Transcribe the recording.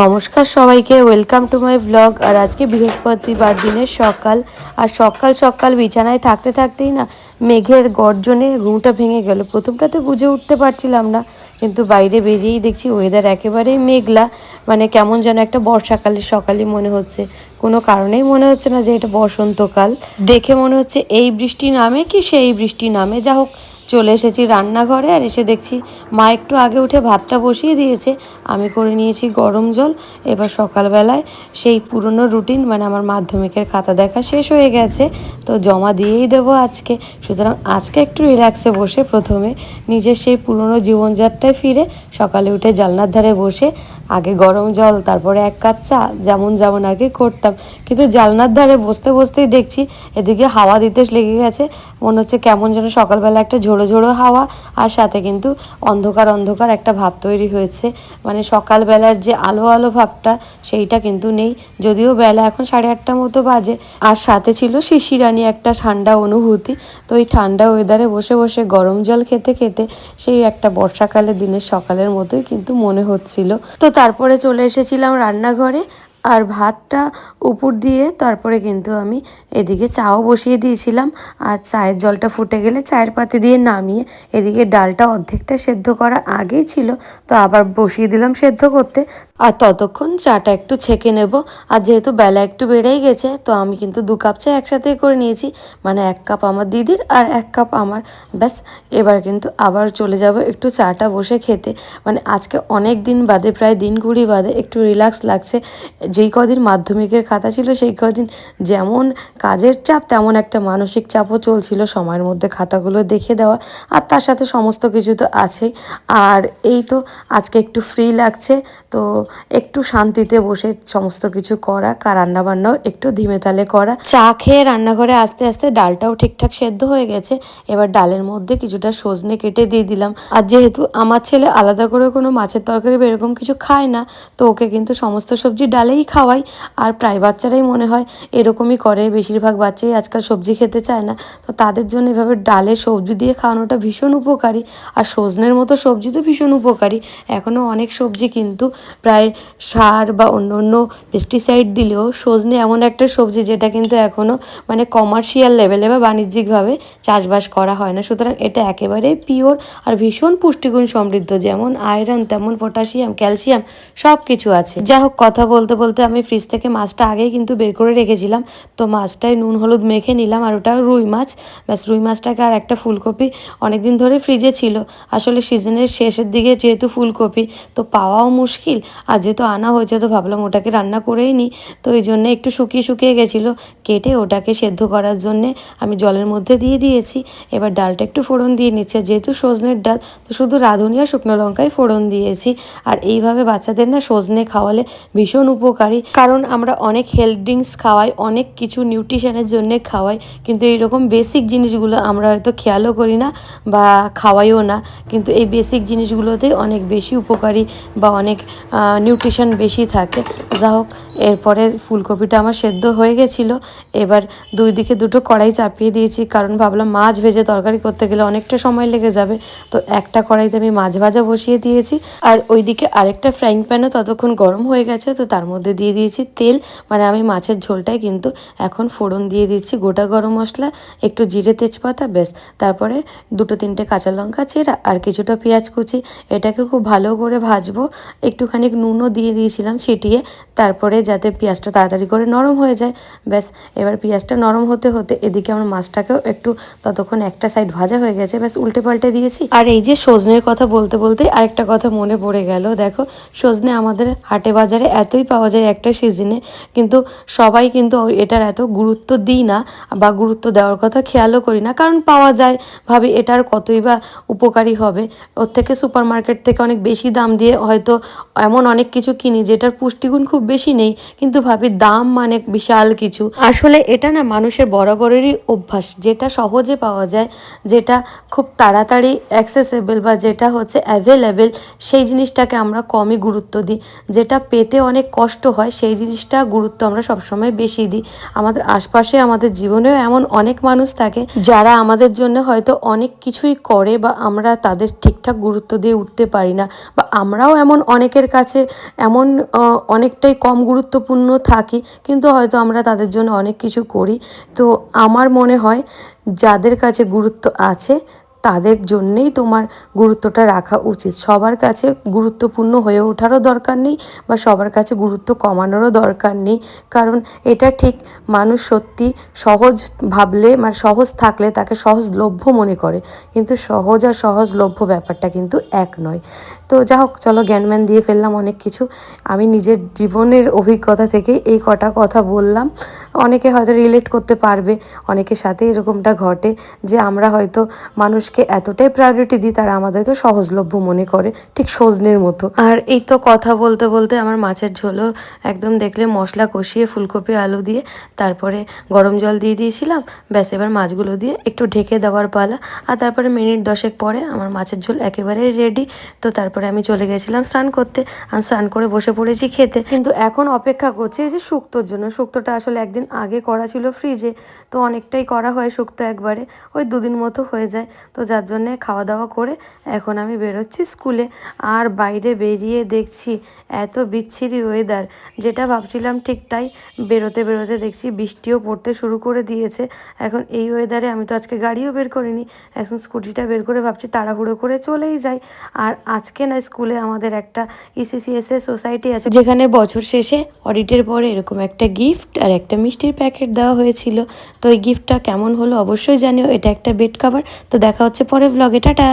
নমস্কার সবাইকে welcome to my blog আর আজকে বৃহস্পতিবার দিনের সকাল, আর সকাল সকাল বিছানায় থাকতে থাকতেই না মেঘের গর্জনে ঘুমটা ভেঙে গেল। প্রথমটাতে বুঝে উঠতে পারছিলাম না, কিন্তু বাইরে বেরিয়েই দেখছি ওয়েদার একেবারেই মেঘলা মানে কেমন যেন একটা বর্ষাকালের সকালই মনে হচ্ছে। কোনো কারণেই মনে হচ্ছে না যে এটা বসন্তকাল। দেখে মনে হচ্ছে এই বৃষ্টি নামে কি সেই বৃষ্টি নামে। যা হোক চলে এসেছি রান্নাঘরে আর এসে দেখছি মা একটু আগে উঠে ভাতটা বসিয়ে দিয়েছে। আমি করে নিয়েছি গরম জল। এবার সকালবেলায় সেই পুরনো রুটিন মানে আমার মাধ্যমিকের খাতা দেখা শেষ হয়ে গেছে, তো জমা দিয়েই দেবো আজকে। সুতরাং আজকে একটু রিল্যাক্সে বসে প্রথমে নিজের সেই পুরনো জীবনযাত্রায় ফিরে সকালে উঠে জানলার ধারে বসে আগে গরম জল, তারপরে এক কাপ চা, যেমন যেমন আগে করতাম। কিন্তু জানলার ধারে বসতে বসতেই দেখছি, এদিকে হাওয়া দিতে লেগে গেছে। মনে হচ্ছে কেমন যেন সকালবেলা একটা ঝোড়ো ঝোড়ো হাওয়া, আর সাথে কিন্তু অন্ধকার অন্ধকার একটা ভাব তৈরি হয়েছে। মানে সকালবেলার যে আলো আলো ভাবটা, সেইটা কিন্তু নেই। যদিও বেলা এখন সাড়ে আটটা মতো বাজে। আর সাথে ছিল শিশিরানি একটা ঠান্ডা অনুভূতি। তো এই ঠান্ডা ওয়েদারে বসে বসে গরম জল খেতে খেতে সেই একটা বর্ষাকালের দিনের সকালের মতোই কিন্তু মনে হচ্ছিল। তো তারপরে চলে এসেছিলাম রান্নাঘরে। আর ভাতটা উপর দিয়ে তারপরে কিন্তু আমি এদিকে চাও বসিয়ে দিয়েছিলাম। আর চায়ের জলটা ফুটে গেলে চায়ের পাতি দিয়ে নামিয়ে এদিকে ডালটা অর্ধেকটা সেদ্ধ করা আগেই ছিল। তো আবার বসিয়ে দিলাম সেদ্ধ করতে। আর ততক্ষণ চাটা একটু ছেঁকে নেব। আর যেহেতু বেলা একটু বেড়েই গেছে, তো আমি কিন্তু দু কাপ চা একসাথেই করে নিয়েছি। মানে এক কাপ আমার দিদির আর এক কাপ আমার। ব্যাস, এবার কিন্তু আবার চলে যাব একটু চাটা বসে খেতে। মানে আজকে অনেক দিন বাদে, প্রায় দিন কুড়ি বাদে একটু রিল্যাক্স লাগছে। যেই কদিন মাধ্যমিকের খাতা ছিল, সেই কদিন যেমন কাজের চাপ, তেমন একটা মানসিক চাপও চলছিল সময়ের মধ্যে খাতাগুলো দেখে দেওয়া। আর তার সাথে সমস্ত কিছু তো আছেই। আর এই তো আজকে একটু ফ্রি লাগছে, তো একটু শান্তিতে বসে সমস্ত কিছু করা কার রান্নাবান্নাও একটু ধীমে তালে করা। চা খেয়ে রান্নাঘরে আস্তে আস্তে ডালটাও ঠিকঠাক সেদ্ধ হয়ে গেছে। এবার ডালের মধ্যে কিছুটা সজনে কেটে দিয়ে দিলাম। আর যেহেতু আমার ছেলে আলাদা করে কোনো মাছের তরকারি বা এরকম কিছু খায় না, তো ওকে কিন্তু সমস্ত সবজি ডালেই খাওয়াই। আর প্রায় বাচ্চারাই মনে হয় এরকমই করে। বেশিরভাগ বাচ্চাই আজকাল সবজি খেতে চায় না। তো তাদের জন্য এভাবে ডালে সবজি দিয়ে খাওয়ানোটা ভীষণ উপকারী। আর সজনের মতো সবজি তো ভীষণ উপকারী। এখনও অনেক সবজি কিন্তু প্রায় সার বা অন্য অন্য পেস্টিসাইড দিলেও সজনে এমন একটা সবজি যেটা কিন্তু এখনও মানে কমার্শিয়াল লেভেলে বা বাণিজ্যিকভাবে চাষবাস করা হয় না। সুতরাং এটা একেবারেই পিওর আর ভীষণ পুষ্টিগুণ সমৃদ্ধ। যেমন আয়রন তেমন পটাশিয়াম ক্যালসিয়াম সব কিছু আছে। যা হোক, কথা বলতে বলতে আমি ফ্রিজ থেকে মাছটা আগেই কিন্তু বের করে রেখেছিলাম। তো মাছটায় নুন, হলুদ মেখে নিলাম আর ওটা রুই মাছ। ব্যাস, রুই মাছটাকে আর একটা ফুলকপি অনেকদিন ধরে ফ্রিজে ছিল। আসলে সিজনের শেষের দিকে যেহেতু ফুলকপি, তো পাওয়াও মুশকিল। আর যেহেতু আনা হয়েছে, তো ভাবলাম ওটাকে রান্না করেই নিই। তো এই জন্য একটু শুকিয়ে শুকিয়ে গেছিল। কেটে ওটাকে সেদ্ধ করার জন্যে আমি জলের মধ্যে দিয়ে দিয়েছি। এবার ডালটা একটু ফোড়ন দিয়ে নিচ্ছে। যেহেতু সজনের ডাল, তো শুধু রাঁধুনি আর শুকনো লঙ্কায় ফোড়ন দিয়েছি। আর এইভাবে বাচ্চাদের না সজনে খাওয়ালে ভীষণ উপকারী কারণ আমরা অনেক হেলথ ড্রিঙ্কস খাওয়াই, অনেক কিছু নিউট্রিশনের জন্য খাওয়াই, কিন্তু এইরকম বেসিক জিনিসগুলো আমরা হয়তো খেয়ালও করি না বা খাওয়াইও না। কিন্তু এই বেসিক জিনিসগুলোতে অনেক বেশি উপকারী বা অনেক নিউট্রিশন বেশি থাকে। যা হোক, এরপরে ফুলকপিটা আমার সেদ্ধ হয়ে গেছিল। এবার দুই দিকে দুটো কড়াই চাপিয়ে দিয়েছি, কারণ ভাবলাম মাছ ভেজে তরকারি করতে গেলে অনেকটা সময় লেগে যাবে। তো একটা কড়াইতে আমি মাছ ভাজা বসিয়ে দিয়েছি। আর ওইদিকে আরেকটা ফ্রাইং প্যানও ততক্ষণ গরম হয়ে গেছে, তো তার মধ্যে দিয়ে দিয়েছি তেল। মানে আমি মাছের ঝোলটাই কিন্তু এখন ফোড়ন দিয়ে দিচ্ছি গোটা গরম মশলা, একটু জিরে তেজপাতা বেশ তারপরে দুটো তিনটে কাঁচা লঙ্কা চেরা আর কিছুটা পেঁয়াজ কুচি। এটাকে খুব ভালো করে ভাজবো। একটুখানি নুনও দিয়ে দিয়েছিলাম ছিটিয়ে। তারপরে যাতে পেঁয়াজটা তাড়াতাড়ি করে নরম হয়ে যায়। ব্যাস, এবার পেঁয়াজটা নরম হতে হতে এদিকে আমার মাছটাকেও একটু ততক্ষণ একটা সাইড ভাজা হয়ে গেছে। ব্যাস, উল্টে পাল্টে দিয়েছি। আর এই যে সজনের কথা বলতে বলতে আরেকটা কথা মনে পড়ে গেল। দেখো, সজনে আমাদের হাটে বাজারে এতই পাওয়া যায় একটা সিজনে কিন্তু সবাই কিন্তু এটার এত গুরুত্ব দিই না বা গুরুত্ব দেওয়ার কথা খেয়ালও করি না। কারণ পাওয়া যায়, ভাবি এটার কতই বা উপকারী হবে। ওর থেকে সুপার মার্কেট থেকে অনেক বেশি দাম দিয়ে হয়তো এমন অনেক কিছু কিনি যেটার পুষ্টিগুণ খুব বেশি নেই। কিন্তু ভাবি দাম মানে বিশাল কিছু। আসলে এটা না মানুষের বরাবরেরই অভ্যাস। যেটা সহজে পাওয়া যায়, যেটা খুব তাড়াতাড়ি অ্যাক্সেসেবল বা যেটা হচ্ছে অ্যাভেলেবেল সেই জিনিসটাকে আমরা কমই গুরুত্ব দিই। যেটা পেতে অনেক কষ্ট কষ্ট হয়, সেই জিনিসটা গুরুত্ব আমরা সবসময় বেশি দিই। আমাদের আশপাশে, আমাদের জীবনেও এমন অনেক মানুষ থাকে যারা আমাদের জন্য হয়তো অনেক কিছুই করে বা আমরা তাদের ঠিকঠাক গুরুত্ব দিয়ে উঠতে পারি না বা আমরাও এমন অনেকের কাছে এমন অনেকটাই কম গুরুত্বপূর্ণ থাকি কিন্তু হয়তো আমরা তাদের জন্য অনেক কিছু করি। তো আমার মনে হয় যাদের কাছে গুরুত্ব আছে তাদের জন্যেই তোমার গুরুত্বটা রাখা উচিত। সবার কাছে গুরুত্বপূর্ণ হয়ে ওঠারও দরকার নেই বা সবার কাছে গুরুত্ব কমানোরও দরকার নেই। কারণ এটা ঠিক মানুষ সত্যি সহজ ভাবলে মানে সহজ থাকলে তাকে সহজলভ্য মনে করে। কিন্তু সহজ আর সহজলভ্য ব্যাপারটা কিন্তু এক নয়। তো যা হোক, চলো জ্ঞানম্যান দিয়ে ফেললাম অনেক কিছু। আমি নিজের জীবনের অভিজ্ঞতা থেকে এই কটা কথা বললাম। অনেকে হয়তো রিলেট করতে পারবে, অনেকের সাথে এরকমটা ঘটে যে আমরা হয়তো মানুষকে এতটাই প্রায়োরিটি দিই তারা আমাদেরকে সহজলভ্য মনে করে ঠিক সজনের মতো। আর এই তো কথা বলতে বলতে আমার মাছের ঝোলও একদম দেখলে মশলা কষিয়ে ফুলকপি আলু দিয়ে তারপরে গরম জল দিয়ে দিয়েছিলাম। ব্যাস এবার মাছগুলো দিয়ে একটু ঢেকে দেওয়ার পালা। আর তারপরে মিনিট দশেক পরে আমার মাছের ঝোল একেবারে রেডি তো তারপরে আমি চলে গেছিলাম স্নান করতে। আর স্নান করে বসে পড়েছি খেতে। কিন্তু এখন অপেক্ষা করছি যে শুক্তোর জন্য। শুক্তোটা আসলে একদিন আগে করা ছিল ফ্রিজে তো অনেকটাই করা হয় শুক্তো একবারে। ওই দুদিন মতো হয়ে যায়। তো যার জন্যে খাওয়া দাওয়া করে এখন আমি বেরোচ্ছি স্কুলে। আর বাইরে বেরিয়ে দেখছি এত বিচ্ছিরি ওয়েদার যেটা ভাবছিলাম ঠিক তাই বেরোতে বেরোতে দেখছি বৃষ্টিও পড়তে শুরু করে দিয়েছে। এখন এই ওয়েদারে আমি তো আজকে গাড়িও বের করিনি, এখন স্কুটিটা বের করে ভাবছি তাড়াহুড়ো করে চলেই যাই। আর আজকে না স্কুলে আমাদের একটা E ইসিসিএসএ সোসাইটি আছে, যেখানে বছর শেষে অডিটের পরে এরকম একটা গিফট আর একটা মিষ্টির প্যাকেট দেওয়া হয়েছিল। তো এই গিফটটা কেমন হলো অবশ্যই জানিও, এটা একটা বেড কাভার তো দেখা হচ্ছে পরে ব্লগে টাটা।